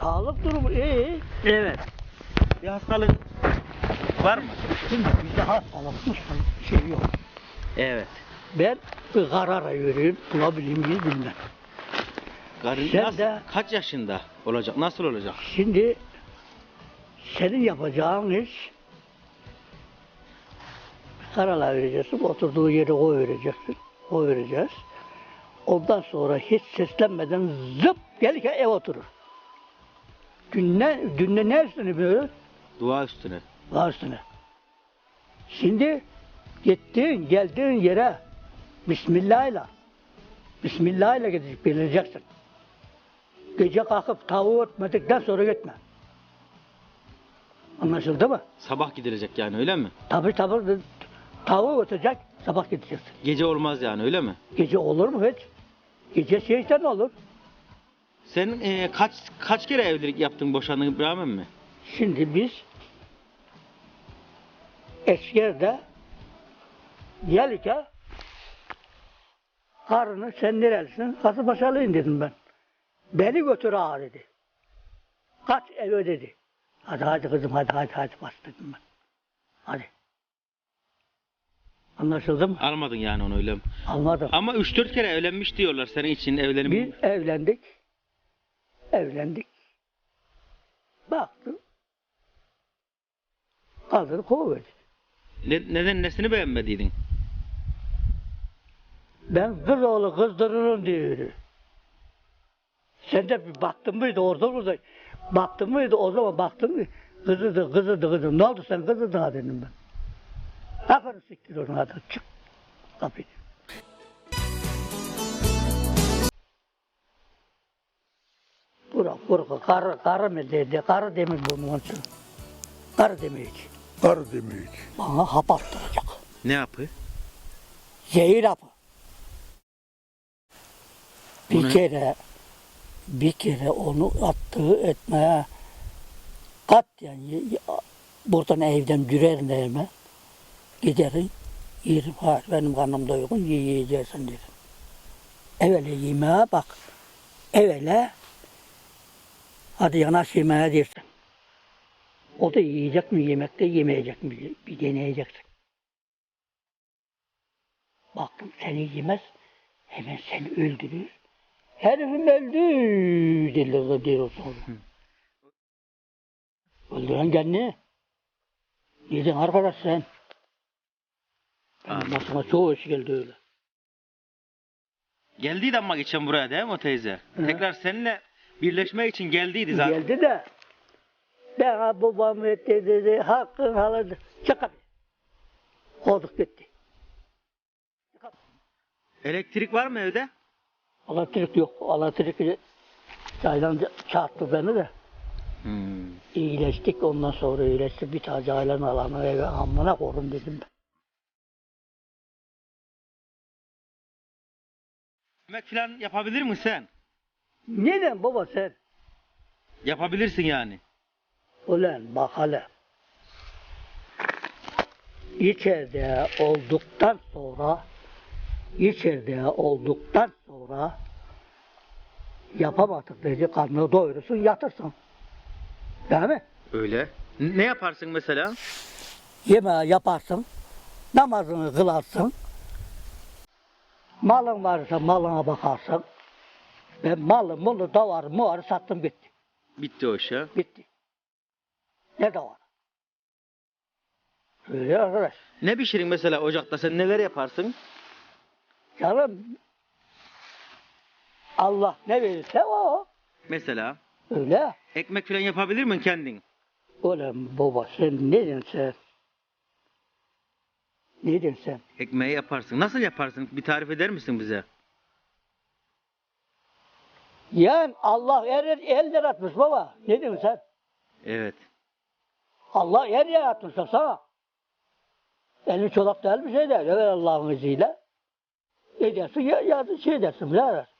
Sağlık durumu iyi. Evet. Bir hastalık var mı? Şimdi bizde hastalıkmış bir şey yok. Evet. Ben bir karar veriyorum. Bulabileyim miyiz bilmem. Karın Sen nasıl, de- kaç yaşında olacak? Nasıl olacak? Şimdi senin yapacağın iş kararlar vereceksin. Oturduğu yere koy vereceksin. Koy vereceğiz. Ondan sonra hiç seslenmeden zıp gelirken ev oturur. Günne, günde ne üstüne böyle? Dua üstüne. Var üstüne. Şimdi gittiğin, geldiğin yere Bismillah'la Bismillah'la gidecek, bileceksin. Gece kalkıp tavuğu ötmedikten sonra gitme. Anlaşıldı mı? Sabah gidilecek yani öyle mi? Tabii tabii tavuğu ötecek, sabah gideceksin. Gece olmaz yani öyle mi? Gece olur mu hiç? Gece şeytan olur. Sen e, kaç kaç kere evlilik yaptın boşandın İbrahim mi? Şimdi biz Eskerde gelirken karını sen nerelisin? Kasımpaşalıyım dedim ben. Beni götür ağa dedi. Kaç eve dedi. Hadi hadi kızım hadi hadi hadi bas dedim ben. Hadi. Anlaşıldı mı? Almadın yani onu öyle mi? Almadım. Ama 3-4 kere evlenmiş diyorlar senin için evlenim. Biz evlendik. Evlendik. Baktım. Kadını kovuverdik. Ne, neden nesini beğenmediydin? Ben kız oğlu kızdırırım diyor. Sen de bir baktın mıydı orada burada? Baktın mıydı o zaman baktın mı? Kızıdı kızıdı kızıdı. Ne oldu sen kızıdın ha dedim ben. Aferin siktir onu hadi çık. Kapıyı. Bura bura karı karı mı dedi? Karı demek bunun için. Karı demek. Var demek. Bana hap attıracak. Ne yapı? Zehir hapı. Bir ne? kere bir kere onu attığı etmeye kat yani buradan evden girerim evime giderim yerim hayır benim karnım doygun ye yiyeceksin derim. Evvela yemeğe bak. Evvela hadi yanaş yemeğe dersin. O da yiyecek mi yemekte yemeyecek mi bir deneyeceksin. Baktım seni yemez hemen seni öldürür. Herifim öldü dediler diyor sonra. Öldüren kendi. Yedin arkadaş sen. Anladım. başıma çoğu iş geldi öyle. Geldiydi ama geçen buraya değil mi o teyze? Hı. Tekrar seninle birleşmek için geldiydi zaten. Geldi de ben babam etti dedi hakkın haladı. Çık abi. Kovduk gitti. Elektrik var mı evde? Elektrik yok. Elektrik çaydan çarptı beni de. Hmm. İyileştik ondan sonra iyileştik. Bir tane caylan alanı eve amına korun dedim ben. Yemek falan yapabilir misin sen? Neden baba sen? Yapabilirsin yani. Ulan bak hele. İçeride olduktan sonra içeride olduktan sonra yapamadık dedi karnını doyurursun yatırsın. Değil mi? Öyle. Ne yaparsın mesela? Yemeği yaparsın, namazını kılarsın, malın varsa malına bakarsın. Ben malı, mulu, davarı, muvarı sattım bitti. Bitti o iş. Bitti. Ne davarı? Öyle arkadaş. Ne pişirin mesela ocakta sen neler yaparsın? Canım Allah ne verirse o. Mesela Öyle. ekmek falan yapabilir misin kendin? Ulan baba sen ne diyorsun sen? Ne diyorsun sen? Ekmeği yaparsın. Nasıl yaparsın? Bir tarif eder misin bize? Yani Allah el, el yaratmış baba. Ne diyorsun sen? Evet. Allah el yaratmış sana. Elin çolak değil bir şey değil. Evet Allah'ın izniyle. Edersin ya, ya şey edersin. Ne arar?